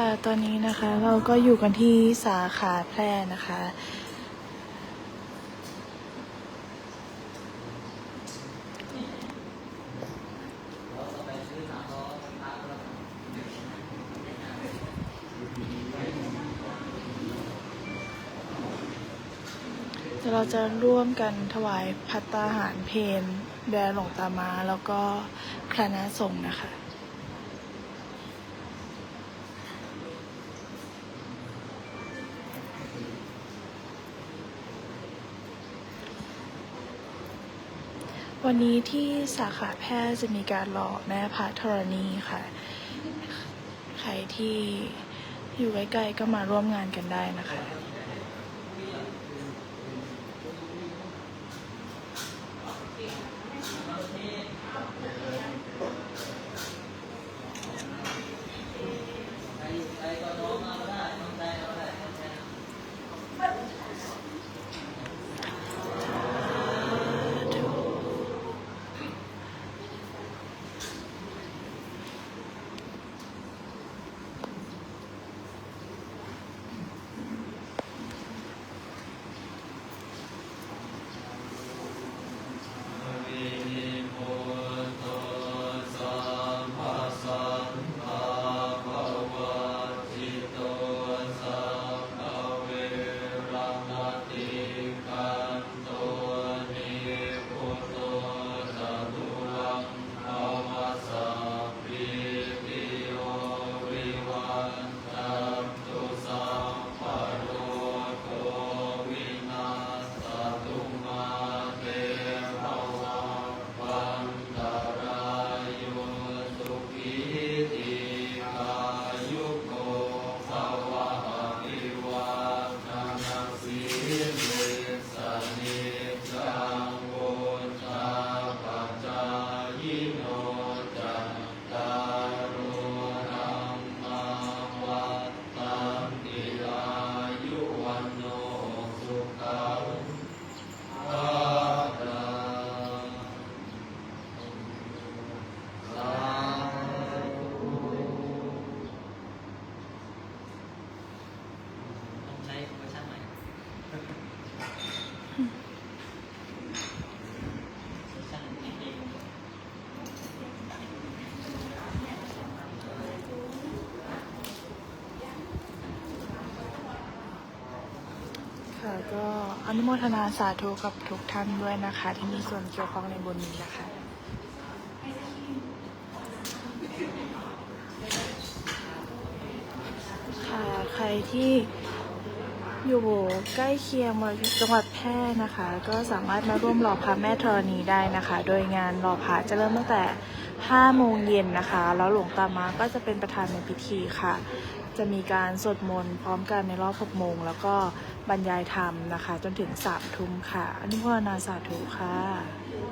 ค่ะ ตอนนี้นะคะเราก็อยู่กันที่สาขาแพร่นะคะ เราจะร่วมกันถวายพัตตาหารเพนแด่หลวงตามาแล้วก็คณะสงฆ์นะคะ วันนี้ที่สาขาแพทย์จะมีการหล่อแม่พระธรณีค่ะ ใครที่อยู่ใกล้ๆก็มาร่วมงานกันได้นะคะ ค่ะก็อนุโมทนาสาธุกับทุกท่านด้วยนะคะ ที่มีส่วนเกี่ยวข้องในบุญนี้นะคะค่ะใครที่อยู่ใกล้เคียงมาจังหวัดแพร่นะคะ ก็สามารถมาร่วมหล่อพระแม่ธรณีได้นะคะ โดยงานหล่อพระจะเริ่มตั้งแต่5โมงเย็นนะคะ แล้วหลวงตามาก็จะเป็นประธานในพิธีค่ะ จะมีการสวดมนต์พร้อมกันในรอบ6โมง แล้วก็บรรยายธรรมนะคะ จนถึง3ทุ่มค่ะอนุโมทนาสาธุค่ะ